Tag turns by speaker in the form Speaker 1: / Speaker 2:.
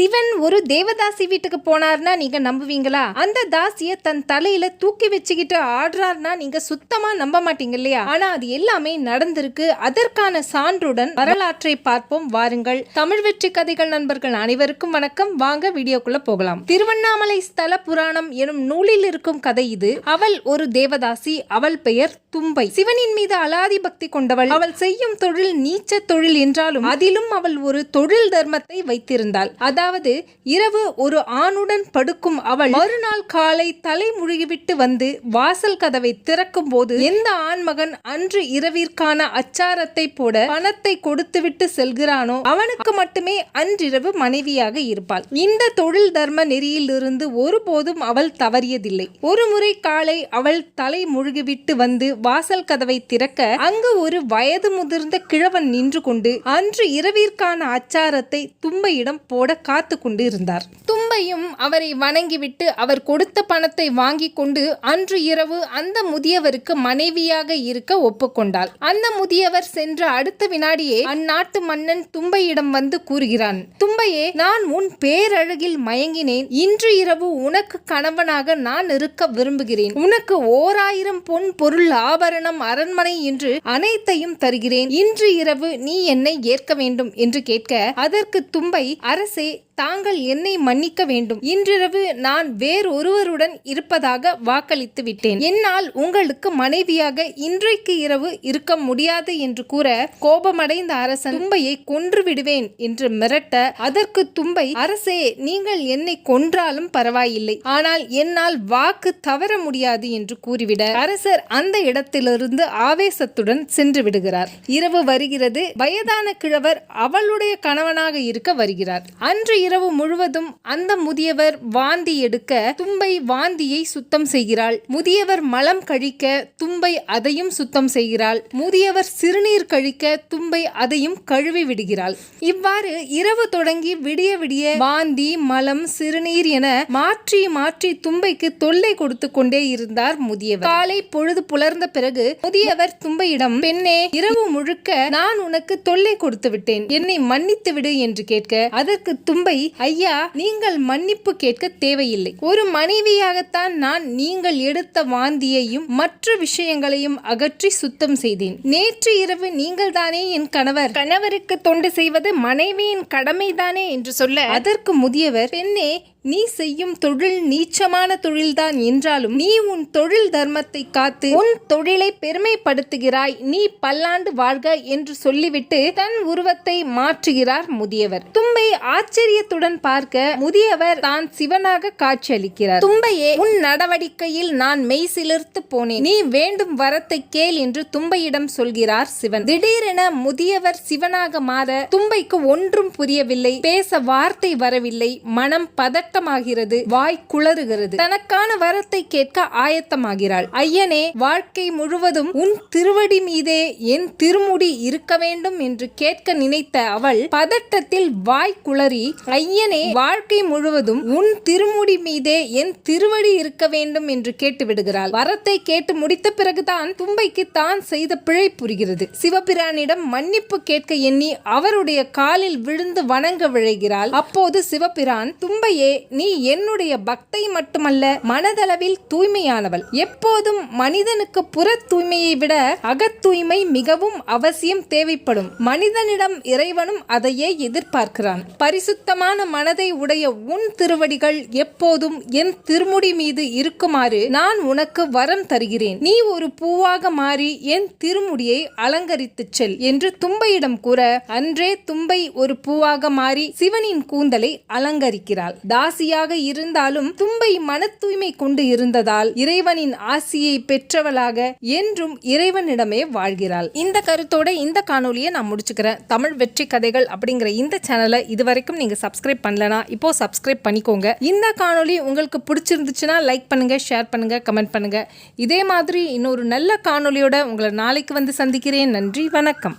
Speaker 1: சிவன் ஒரு தேவதாசி வீட்டுக்கு போனார்னா நீங்க நம்புவீங்களா? அந்த தாசிய தன் தலையில தூக்கி வச்சுக்கிட்டு ஆடுறார்னா நீங்க சுத்தமா நம்ப மாட்டீங்க இல்லையா? ஆனா அது எல்லாமே நடந்திருக்கு. அதற்கான சான்றுடன் வரலாற்றை பார்ப்போம். வாருங்கள். தமிழ் வெற்றி கதைகள் நண்பர்கள் அனைவருக்கும் வணக்கம். வாங்க வீடியோக்குள்ள போகலாம். திருவண்ணாமலை ஸ்தல புராணம் எனும் நூலில் இருக்கும் கதை இது. அவள் ஒரு தேவதாசி. அவள் பெயர் தும்பை. சிவனின் மீது அலாதி பக்தி கொண்டவள். அவள் செய்யும் தொழில் நீச்ச தொழில் என்றாலும் அதிலும் அவள் ஒரு தொழில் தர்மத்தை வைத்திருந்தாள். அதாவது அதாவது இரவு ஒரு ஆணுடன் படுக்கும் அவள் மறுநாள் காலை தலை முழுகிவிட்டு வந்து வாசல் கதவை திறக்கும் போது எந்த ஆண்மகன் அன்று இரவிற்கான அச்சாரத்தை போட பணத்தை கொடுத்துவிட்டு செல்கிறானோ அவனுக்கு மட்டுமே அன்றிரவு மனைவியாக இருப்பாள். இந்த தொழில் தர்ம நெறியிலிருந்து ஒருபோதும் அவள் தவறியதில்லை. ஒருமுறை காலை அவள் தலை முழுகிவிட்டு வந்து வாசல் கதவை திறக்க அங்கு ஒரு வயது முதிர்ந்த கிழவன் நின்று கொண்டு அன்று இரவிற்கான அச்சாரத்தை தும்பையிடம் போட காத்து கொண்டு இருந்தார் தும்பையும் அவரை வணங்கிவிட்டு அவர் கொடுத்த பணத்தை வாங்கி கொண்டு அன்று இரவு அந்த முதியவருக்கு மனைவியாக இருக்க ஒப்புக்கொண்டாள். அந்த முதியவர் சென்ற அடுத்த வினாடியே அந்நாட்டு மன்னன் தும்பையிடம் வந்து கூறுகிறான் தும்பையே நான் உன் பேரழகில் மயங்கினேன். இன்று இரவு உனக்கு கணவனாக நான் இருக்க விரும்புகிறேன். உனக்கு ஓராயிரம் பொன் பொருள் ஆபரணம் அரண்மனை என்று அனைத்தையும் தருகிறேன். இன்று இரவு நீ என்னை ஏற்க வேண்டும் என்று கேட்க அதற்கு தும்பை அரசே தாங்கள் என்னை மன்னிக்க வேண்டும். இன்றிரவு நான் வேறொருவருடன் இருப்பதாக வாக்களித்து விட்டேன். என்னால் உங்களுக்கு மனைவியாக இன்றைக்கு இரவு இருக்க முடியாது என்று கூற கோபமடைந்த அரசன் தும்பையை கொன்று விடுவேன் என்று மிரட்ட அதற்கு தும்பை அரசே நீங்கள் என்னை கொன்றாலும் பரவாயில்லை. ஆனால் என்னால் வாக்கு தவற முடியாது என்று கூறிவிட அரசர் அந்த இடத்திலிருந்து ஆவேசத்துடன் சென்று விடுகிறார். இரவு வருகிறது. வயதான கிழவர் அவளுடைய கணவனாக இருக்க வருகிறார். அன்று இரவு முழுவதும் அந்த முதியவர் வாந்தி எடுக்க தும்பை வாந்தியை சுத்தம் செய்கிறாள். முதியவர் மலம் கழிக்க தும்பை அதையும் சுத்தம் செய்கிறாள். முதியவர் சிறுநீர் கழிக்க தும்பை அதையும் கழுவி விடுகிறாள். இவ்வாறு இரவு தொடங்கி விடிய விடிய வாந்தி மலம் சிறுநீர் என மாற்றி மாற்றி தும்பைக்கு தொல்லை கொடுத்து கொண்டே இருந்தார் முதியவர். காலை பொழுது புலர்ந்த பிறகு முதியவர் தும்பையிடம் பெண்ணே இரவு முழுக்க நான் உனக்கு தொல்லை கொடுத்து விட்டேன். என்னை மன்னித்து விடு என்று கேட்க அதற்கு தும்பை ஐயா நீங்கள் மன்னிப்பு கேட்க தேவையில்லை. ஒரு மனைவியாகத்தான் நான் நீங்கள் எடுத்த வாந்தியையும் மற்ற விஷயங்களையும் அகற்றி சுத்தம் செய்தேன். நேற்று இரவு நீங்கள் தானே என் கணவர். கணவருக்கு தொண்டு செய்வது மனைவியின் கடமைதானே என்று சொல்ல. அதற்கு முதியவர் பெண்ணே நீ செய்யும் தொழில் நீச்சமான தொழில்தான் என்றாலும் நீ உன் தொழில் தர்மத்தை காத்து உன் தொழிலை பெருமைப்படுத்துகிறாய். நீ பல்லாண்டு வாழ்க என்று சொல்லிவிட்டு தன் உருவத்தை மாற்றுகிறார் முதியவர். தும்பை ஆச்சரியத்துடன் பார்க்க முதியவர் தான் சிவனாக காட்சியளிக்கிறார். தும்பையே உன் நடவடிக்கையில் நான் மெய் சிலிர்த்து போனேன். நீ வேண்டும் வரத்தை கேள் என்று தும்பையிடம் சொல்கிறார் சிவன். திடீரென முதியவர் சிவனாக மாற தும்பைக்கு ஒன்றும் புரியவில்லை. பேச வார்த்தை வரவில்லை. மனம் பதட்டமாகிறது வாய் குளறுகிறது. தனக்கான வரத்தை கேட்க ஆயத்தமாகிறாள். ஐயனே வாழ்க்கை முழுவதும் உன் திருவடி மீதே என் திருமுடி இருக்க வேண்டும் என்று கேட்க நினைத்த அவள் பதட்டத்தில் வாய் குளறி ஐயனே வாழ்க்கை முழுவதும் உன் திருமுடி மீதே என் திருவடி இருக்க வேண்டும் என்று கேட்டு விடுகிறாள் வரத்தை கேட்டு முடித்த பிறகுதான் தும்பைக்கு தான் செய்த பிழை புரிகிறது. சிவபிரானிடம் மன்னிப்பு கேட்க எண்ணி அவருடைய காலில் விழுந்து வணங்க விழைகிறாள். அப்போது சிவபிரான் தும்பையே நீ என்னுடைய பக்தை மட்டுமல்ல மனதளவில் தூய்மையானவள். எப்போதும் மனிதனுக்கு புற தூய்மையை விட அகத் தூய்மை மிகவும் அவசியம் தேவைப்படும். மனிதனிடம் இறைவனும் அதையே எதிர்பார்க்கிறான். பரிசுத்தமான மனதை உடைய உன் திருவடிகள் எப்போதும் என் திருமுடி மீது இருக்குமாறு நான் உனக்கு வரம் தருகிறேன். நீ ஒரு பூவாக மாறி என் திருமுடியை அலங்கரித்துச் செல் என்று தும்பையிடம் கூற அன்றே தும்பை ஒரு பூவாக மாறி சிவனின் கூந்தலை அலங்கரிக்கிறாள். தாசியாக இருந்தாலும் தும்பை மன தூய்மை கொண்டு இருந்ததால் இறைவனின் ஆசியை பெற்றவளாக என்றும் இறைவனிடமே வாழ்கிறாள். இந்த கருத்தோட இந்த காணொலியை நான் முடிச்சுக்கிறேன். தமிழ் வெற்றி கதைகள் அப்படிங்கிற இந்த சேனலை இதுவரைக்கும் நீங்க சப்ஸ்கிரைப் பண்ணலனா இப்போ சப்ஸ்கிரைப் பண்ணிக்கோங்க. இந்த காணொலி உங்களுக்கு பிடிச்சிருந்துச்சுன்னா லைக் பண்ணுங்க ஷேர் பண்ணுங்க கமெண்ட் பண்ணுங்க. இதே மாதிரி இன்னொரு நல்ல காணொலியோட உங்களை நாளைக்கு வந்து சந்திக்கிறேன். நன்றி வணக்கம்.